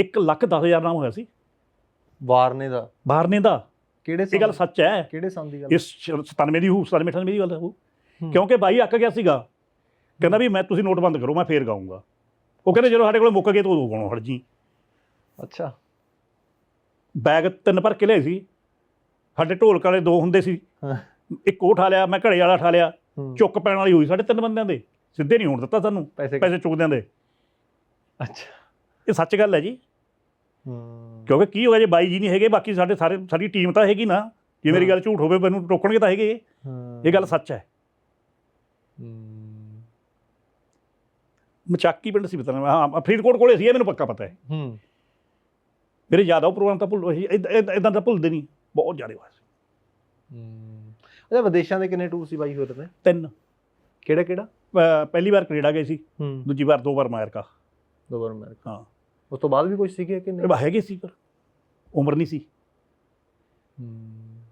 1 ਲੱਖ 10000 ਨਾਮ ਹੋਇਆ ਸੀ। ਵਾਰਨੇ ਦਾ। ਬਾਹਰਨੇ ਦਾ। ਕਿਹੜੇ ਇਹ ਗੱਲ ਸੱਚ ਹੈ। ਕਿਹੜੇ ਸਾਲ ਦੀ ਗੱਲ ਇਸ 97 ਦੀ ਹੂ 97 98 ਦੀ ਗੱਲ ਹੈ। ਉਹ। ਕਿਉਂਕਿ ਬਾਈ ਅੱਕ ਗਿਆ ਸੀਗਾ। ਕਹਿੰਦਾ ਵੀ ਮੈਂ ਤੁਸੀਂ ਨੋਟ ਬੰਦ ਕਰੋ ਮੈਂ ਫੇਰ ਗਾਉਂਗਾ ਉਹ ਕਹਿੰਦੇ ਜਦੋਂ ਸਾਡੇ ਕੋਲ ਮੁੱਕ ਗਏ ਤਾਂ ਉਦੋਂ ਗਾਉਣੋਂ ਜੀ ਅੱਛਾ। ਬੈਗ ਤਿੰਨ ਭਰ ਕੇ ਲਿਆਏ ਸੀ। ਸਾਡੇ ਢੋਲਕ ਵਾਲੇ ਦੋ ਹੁੰਦੇ ਸੀ। ਇੱਕ ਉਹ ਉਠਾ ਲਿਆ ਮੈਂ ਘੜੇ ਵਾਲਾ ਉਠਾ ਲਿਆ। ਚੁੱਕ ਪੈਣ ਵਾਲੀ ਹੋਈ ਸਾਡੇ ਤਿੰਨ ਬੰਦਿਆਂ ਦੇ। ਸਿੱਧੇ ਨਹੀਂ ਹੋਣ ਦਿੱਤਾ ਸਾਨੂੰ। ਪੈਸੇ ਪੈਸੇ ਚੁੱਕਦਿਆਂ ਦੇ। ਅੱਛਾ। ਇਹ ਸੱਚ ਗੱਲ ਹੈ ਜੀ। ਕਿਉਂਕਿ ਕੀ ਹੋਇਆ ਜੇ ਬਾਈ ਜੀ ਨਹੀਂ ਹੈਗੇ ਬਾਕੀ ਸਾਡੇ ਸਾਰੇ ਸਾਡੀ ਟੀਮ ਤਾਂ ਹੈਗੀ ਨਾ। ਜੇ ਮੇਰੀ। ਗੱਲ ਝੂਠ ਹੋਵੇ ਮੈਨੂੰ ਟੋਕਣਗੇ ਤਾਂ ਹੈਗੇ। ਇਹ। ਗੱਲ ਸੱਚ ਹੈ। ਮਚਾਕੀ ਪਿੰਡ ਸੀ ਪਤਾ ਹਾਂ ਫਰੀਦਕੋਟ ਕੋਲੇ ਸੀ ਇਹ ਮੈਨੂੰ ਪੱਕਾ ਪਤਾ ਹੈ। ਹੂੰ। ਮੇਰੇ ਯਾਦ ਆ ਉਹ ਪ੍ਰੋਗਰਾਮ ਤਾਂ ਭੁੱਲ ਇਦਾਂ ਦਾ ਭੁੱਲਦੇ ਨਹੀਂ ਬਹੁਤ ਜ਼ਿਆਦਾ ਹੋਇਆ ਸੀ। ਹੂੰ। ਅੱਛਾ ਵਿਦੇਸ਼ਾਂ ਦੇ ਕਿੰਨੇ ਟੂਰ ਸੀ ਬਾਈ ਹੋਰੇ ਨੇ ਤਿੰਨ। ਕਿਹੜਾ ਕਿਹੜਾ? ਪਹਿਲੀ ਵਾਰ ਕੈਨੇਡਾ ਗਏ ਸੀ। ਦੂਜੀ ਵਾਰ ਦੋ ਵਾਰ ਅਮਰੀਕਾ ਦੋ ਵਾਰ ਅਮਰੀਕਾ ਹਾਂ। ਉਸ ਤੋਂ ਬਾਅਦ ਵੀ ਕੁਝ ਸੀਗੇ ਕਿ ਨਹੀਂ? ਹੈਗੇ ਸੀ ਪਰ। ਉਮਰ ਨਹੀਂ ਸੀ। ਹੂੰ।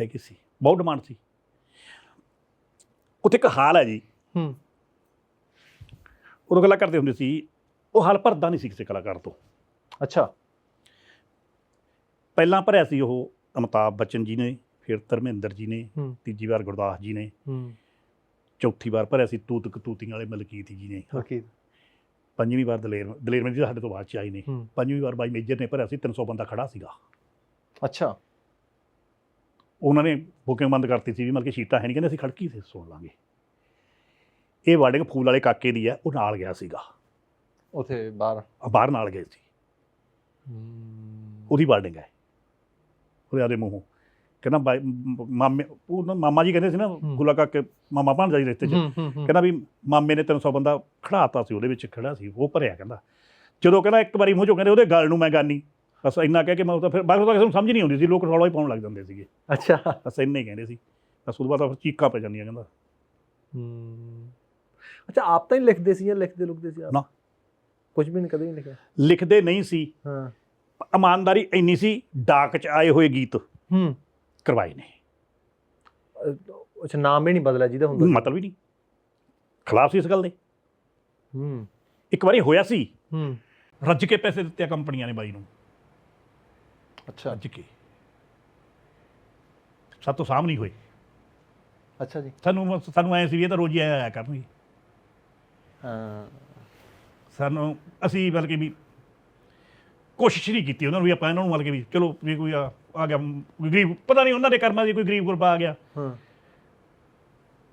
ਹੈਗੇ ਸੀ। ਬਹੁਤ ਡਿਮਾਂਡ ਸੀ। ਉੱਥੇ ਇੱਕ ਹਾਲ ਹੈ ਜੀ। ਹੂੰ। ਉਦੋਂ ਗੱਲਾਂ ਕਰਦੇ ਹੁੰਦੇ ਸੀ। ਉਹ ਹਾਲ ਭਰਦਾ ਨਹੀਂ ਸੀ ਕਿਸੇ ਕਲਾਕਾਰ ਤੋਂ। ਅੱਛਾ। ਪਹਿਲਾਂ ਭਰਿਆ ਸੀ ਉਹ ਅਮਿਤਾਭ ਬੱਚਨ ਜੀ ਨੇ ਫਿਰ ਧਰਮਿੰਦਰ ਜੀ ਨੇ ਹੂੰ। ਤੀਜੀ ਵਾਰ ਗੁਰਦਾਸ ਜੀ ਨੇ। ਹੂੰ। ਚੌਥੀ ਵਾਰ ਭਰਿਆ ਸੀ। ਤੂਤ ਕਤੂਤੀਆਂ ਵਾਲੇ ਮਲਕੀਤ ਜੀ ਨੇ। ਓਕੇ ਪੰਜਵੀਂ ਵਾਰ ਦਲੇਰ ਦਲੇਰ ਮਹਿੰਦੀ ਸਾਡੇ ਤੋਂ ਬਾਅਦ ਚ ਆਈ ਨੇ ਹੂੰ। ਪੰਜਵੀਂ ਵਾਰ ਬਾਈ ਮੇਜਰ ਨੇ ਭਰਿਆ ਸੀ 300 ਬੰਦਾ ਖੜਾ ਸੀਗਾ। ਅੱਛਾ। ਉਹਨਾਂ ਨੇ ਬੁਕਿੰਗ ਬੰਦ ਕਰਤੀ ਸੀ ਵੀ ਮਤਲਬ ਕਿ ਸੀਟਾਂ ਹੈ ਨਹੀਂ ਕਹਿੰਦੇ ਅਸੀਂ ਖੜਕੀ ਤੇ ਸੁਣ ਲਾਂਗੇ। ਇਹ ਵਾਰਡਿੰਗ ਫੂਲ ਵਾਲੇ ਕਾਕੇ ਦੀ ਹੈ ਉਹ ਨਾਲ ਗਿਆ ਸੀਗਾ। ਉਥੇ ਬਾਹਰ? ਆ ਬਾਹਰ ਨਾਲ ਗਏ ਸੀ। ਉਹਦੀ ਵਾਰਡਿੰਗ ਹੈ। ਉਹਦੇ ਆਦੇ ਮੂੰਹੋਂ। ਕਹਿੰਦਾ ਬਾਈ ਮ- ਮਾਮੇ ਉਹ ਨਾ ਮਾਮਾ ਜੀ ਕਹਿੰਦੇ ਸੀ ਨਾ। ਗੁਲਾ ਕਾਕੇ ਮਾਮਾ ਭਾਂਜਾ ਜੀ ਰਿਸ਼ਤੇ 'ਚ। ਕਹਿੰਦਾ ਵੀ ਮਾਮੇ ਨੇ 300 ਬੰਦਾ ਖੜਾਤਾ ਸੀ ਉਹਦੇ ਵਿੱਚ ਖੜਾ ਸੀ ਉਹ ਭਰਿਆ ਕਹਿੰਦਾ। ਜਦੋਂ ਕਹਿੰਦਾ ਇੱਕ ਵਾਰੀ ਮੂੰਹ ਚੋਂ ਕਹਿੰਦੇ ਉਹਦੇ ਗੱਲ ਨੂੰ ਮੈਂ ਗਾਨੀ ਬਸ ਇੰਨਾ ਕਹਿ ਕੇ ਮੈਂ ਉਹ ਤਾਂ ਫਿਰ ਬਾਕੀ ਤਾਂ ਕਿਸੇ ਨੂੰ ਸਮਝ ਨਹੀਂ ਆਉਂਦੀ ਸੀ ਲੋਕ ਰੌਲਾ ਹੀ ਪਾਉਣ ਲੱਗ ਜਾਂਦੇ ਸੀਗੇ। ਅੱਛਾ। ਬਸ ਇੰਨੇ ਹੀ ਕਹਿੰਦੇ ਸੀ। ਬਸ ਉਹਦੇ ਬਾਅਦ ਤਾਂ ਫਿਰ ਚੀਕਾਂ ਪੈ ਜਾਂਦੀਆਂ ਕਹਿੰਦਾ। ਹੂੰ। ਅੱਛਾ ਆਪ ਤਾਂ ਹੀ ਲਿਖਦੇ ਸੀ ਜਾਂ ਲਿਖਦੇ ਲੁਖਦੇ ਸੀ ਆਪ? ਨਾ। ਕੁਝ ਵੀ ਨਹੀਂ ਕਦੇ ਨਹੀਂ ਲਿਖਿਆ? ਲਿਖਦੇ ਨਹੀਂ ਸੀ। ਹਾਂ। ਇਮਾਨਦਾਰੀ ਇੰਨੀ ਸੀ ਡਾਕ 'ਚ ਆਏ ਹੋਏ ਗੀਤ। ਹੂੰ। ਕਰਵਾਏ ਨੇ। ਅੱਛਾ ਨਾਮ ਹੀ ਨਹੀਂ ਬਦਲਿਆ ਜਿਹਦਾ ਹੁੰਦਾ ਸੀ। ਮਤਲਬ ਹੀ ਨਹੀਂ। ਖਿਲਾਫ ਸੀ ਇਸ ਗੱਲ ਦੇ। ਹੂੰ। ਇੱਕ ਵਾਰੀ ਹੋਇਆ ਸੀ। ਹੂੰ। ਰੱਜ ਕੇ ਪੈਸੇ ਦਿੱਤੇ ਆ ਕੰਪਨੀਆਂ ਨੇ ਬਾਈ ਨੂੰ। ਅੱਛਾ। ਰੱਜ ਕੇ। ਸਭ ਤੋਂ ਸਾਹਮਣੇ ਹੋਏ। ਅੱਛਾ ਜੀ। ਸਾਨੂੰ ਸਾਨੂੰ ਐ ਸੀ ਵੀ ਇਹ ਤਾਂ ਰੋਜ਼ ਹੀ ਆਇਆ ਆਇਆ ਕਰਨਗੇ। ਹਾਂ। ਸਾਨੂੰ ਅਸੀਂ ਬਲਕਿ ਵੀ ਕੋਸ਼ਿਸ਼ ਨਹੀਂ ਕੀਤੀ ਉਹਨਾਂ ਨੂੰ ਵੀ ਆਪਾਂ ਇਹਨਾਂ ਨੂੰ ਬਲਕਿ ਵੀ ਚਲੋ ਵੀ ਕੋਈ ਆ ਆ ਗਿਆ ਕੋਈ ਗਰੀਬ ਪਤਾ ਨਹੀਂ ਉਹਨਾਂ ਦੇ ਕਰਮਾਂ ਦੀ ਕੋਈ ਗਰੀਬ ਗੁਰਬਾ ਆ ਗਿਆ। ਹਾਂ।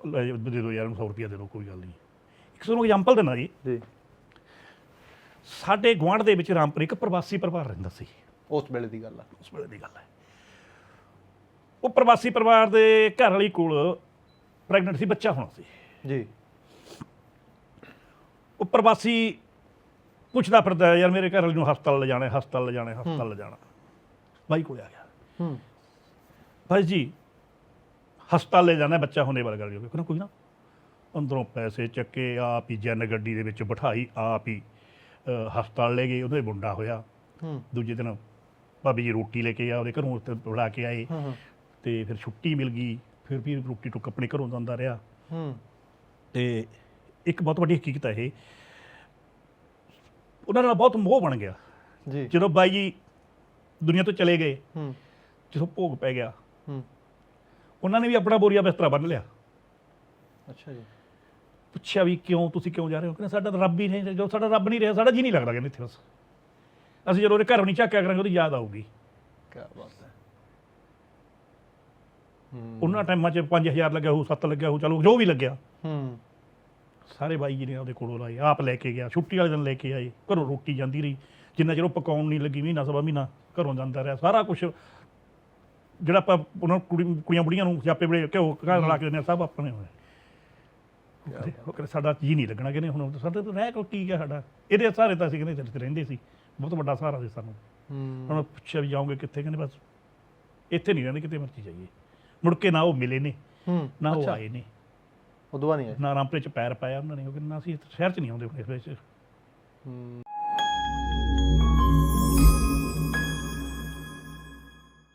ਲੈ ਜੀ, ਦੇ ਦਿਓ ਯਾਰ ਨੂੰ 100 ਰੁਪਿਆ ਦੇ ਦਿਓ ਕੋਈ ਗੱਲ ਨਹੀਂ। ਇੱਕ ਤੁਹਾਨੂੰ ਐਗਜ਼ਾਮਪਲ ਦਿੰਦਾ ਜੀ। ਜੀ। ਸਾਡੇ ਗੁਆਂਢ ਦੇ ਵਿੱਚ ਰਾਮਪੁਰ ਇੱਕ ਪ੍ਰਵਾਸੀ ਪਰਿਵਾਰ ਰਹਿੰਦਾ ਸੀ। ਉਸ ਵੇਲੇ ਦੀ ਗੱਲ ਆ। ਉਸ ਵੇਲੇ ਦੀ ਗੱਲ ਹੈ। ਉਹ ਪ੍ਰਵਾਸੀ ਪਰਿਵਾਰ ਦੇ ਘਰ ਵਾਲੀ ਕੋਲ ਪ੍ਰੈਗਨੈਂਟ ਸੀ ਬੱਚਾ ਹੋਣਾ ਸੀ। ਜੀ। ਉਹ ਪ੍ਰਵਾਸੀ ਪੁੱਛਦਾ ਫਿਰਦਾ ਯਾਰ ਮੇਰੇ ਘਰ ਵਾਲੀ ਨੂੰ ਹਸਪਤਾਲ ਲੈ ਜਾਣਾ ਹਸਪਤਾਲ ਲੈ ਜਾਣਾ ਹਸਪਤਾਲ ਲੈ ਜਾਣਾ ਬਾਈ ਕੋਲੇ ਆ ਗਿਆ। ਹੂੰ। ਭਾਈ ਜੀ ਹਸਪਤਾਲ ਲੈ ਜਾਣਾ ਬੱਚਾ ਹੋਣੇ ਵਾਲਾ ਗੱਲ ਕਹਿੰਦਾ ਕੋਈ ਨਾ। ਅੰਦਰੋਂ ਪੈਸੇ ਚੱਕੇ ਆਪ ਹੀ ਜਨ ਗੱਡੀ ਦੇ ਵਿੱਚ ਬਿਠਾਈ ਆਪ ਹੀ ਹਸਪਤਾਲ ਲੈ ਗਏ ਉਹਦੇ ਮੁੰਡਾ ਹੋਇਆ। ਹੂੰ। ਦੂਜੇ ਦਿਨ ਭਾਬੀ ਜੀ ਰੋਟੀ ਲੈ ਕੇ ਆ ਉਹਦੇ ਘਰੋਂ ਉੱਤੇ ਬੁਲਾ ਕੇ ਆਏ। ਹੂੰ। ਤੇ ਫਿਰ ਛੁੱਟੀ ਮਿਲ ਗਈ। ਫਿਰ ਵੀ ਰੋਟੀ ਟੁੱਕ ਆਪਣੇ ਘਰੋਂ ਜਾਂਦਾ ਰਿਹਾ। ਹੂੰ। ਤੇ ਇੱਕ ਬਹੁਤ ਵੱਡੀ ਹਕੀਕਤ ਹੈ ਇਹ ਉਹਨਾਂ ਨਾਲ ਬਹੁਤ ਮੋਹ ਬਣ ਗਿਆ। ਜੀ। ਜਦੋਂ ਬਾਈ ਜੀ ਦੁਨੀਆ ਤੋਂ ਚਲੇ ਗਏ ਹੂੰ। ਜਦੋਂ ਭੋਗ ਪੈ ਗਿਆ ਹੂੰ। ਉਹਨਾਂ ਨੇ ਵੀ ਆਪਣਾ ਬੋਰੀਆ ਬਿਸਤਰਾ ਬੰਨ ਲਿਆ। ਅੱਛਾ ਜੀ। ਪੁੱਛਿਆ ਵੀ ਕਿਉਂ ਤੁਸੀਂ ਕਿਉਂ ਜਾ ਰਹੇ ਹੋ? ਕਹਿੰਦੇ ਸਾਡਾ ਤਾਂ ਰੱਬ ਹੀ ਨਹੀਂ ਜਦੋਂ ਸਾਡਾ ਰੱਬ ਨਹੀਂ ਰਿਹਾ ਸਾਡਾ ਜੀ ਨਹੀਂ ਲੱਗਦਾ ਕਹਿੰਦੇ ਇੱਥੇ ਬਸ। ਅਸੀਂ ਜਦੋਂ ਉਹਦੇ ਘਰ ਨਹੀਂ ਝਾਕਿਆ ਕਰਾਂਗੇ ਉਹਦੀ ਯਾਦ ਆਊਗੀ। ਕੀ ਬਾਤ ਹੈ। ਹੂੰ। ਉਹਨਾਂ ਟਾਈਮਾਂ 'ਚ 5000 ਲੱਗਿਆ ਹੋਊ 7 ਲੱਗਿਆ ਹੋਊ ਚਲੋ ਜੋ ਵੀ ਲੱਗਿਆ। ਹੂੰ। ਸਾਰੇ ਬਾਈ ਜੀ ਨੇ ਉਹਦੇ ਕੋਲੋਂ ਲਾਏ ਆਪ ਲੈ ਕੇ ਗਿਆ ਛੁੱਟੀ ਵਾਲੇ ਦਿਨ ਲੈ ਕੇ ਆਏ ਘਰੋਂ ਰੋਟੀ ਜਾਂਦੀ ਰਹੀ। ਜਿੰਨਾ ਚਿਰ ਉਹ ਪਕਾਉਣ ਨਹੀਂ ਲੱਗੀ ਮਹੀਨਾ ਸਵਾ ਮਹੀਨਾ ਘਰੋਂ ਜਾਂਦਾ ਰਿਹਾ। ਸਾਰਾ ਕੁਝ ਜਿਹੜਾ ਆਪਾਂ ਉਹਨਾਂ ਨੂੰ ਕੁੜੀ ਕੁੜੀਆਂ ਬੁੜੀਆਂ ਨੂੰ ਸਿਆਪੇ ਬੜੇ ਘਿਓ ਘਰ ਲਾ ਕੇ ਦਿੰਦੇ ਆ ਸਭ ਆਪਣੇ ਹੋਏ। ਉਹ ਕਹਿੰਦੇ ਸਾਡਾ ਜੀ ਨਹੀਂ ਲੱਗਣਾ ਕਹਿੰਦੇ ਹੁਣ ਸਾਡੇ ਤੋਂ ਰਹਿ ਕੋ ਕੀ ਗਿਆ ਸਾਡਾ? ਇਹਦੇ ਸਾਰੇ ਤਾਂ ਅਸੀਂ ਕਹਿੰਦੇ ਇੱਥੇ ਰਹਿੰਦੇ ਸੀ। ਬਹੁਤ ਵੱਡਾ ਸਹਾਰਾ ਸੀ ਸਾਨੂੰ। ਹੂੰ। ਹੁਣ ਪੁੱਛਿਆ ਵੀ ਜਾਓਗੇ ਕਿੱਥੇ? ਕਹਿੰਦੇ ਬਸ ਇੱਥੇ ਨਹੀਂ ਰਹਿੰਦੇ ਕਿਤੇ ਮਰਜ਼ੀ ਜਾਈਏ। ਮੁੜ ਕੇ ਨਾ ਉਹ ਮਿਲੇ ਨੇ ਹੂੰ ਨਾ ਉਹ ਆਏ ਨੇ। ਉਦੋਂ ਬਾਅਦ ਨਹੀਂ ਆਏ? ਨਾ ਰਾਮਪੁਰੇ ਚ ਪੈਰ ਪਾਇਆ ਉਹਨਾਂ ਨੇ ਉਹ ਕਹਿੰਦੇ ਨਾ ਅਸੀਂ ਸ਼ਹਿਰ ਚ ਨਹੀਂ ਆਉਂਦੇ ਹੁਣ ਇਸ ਵਿੱਚ ਹੂੰ।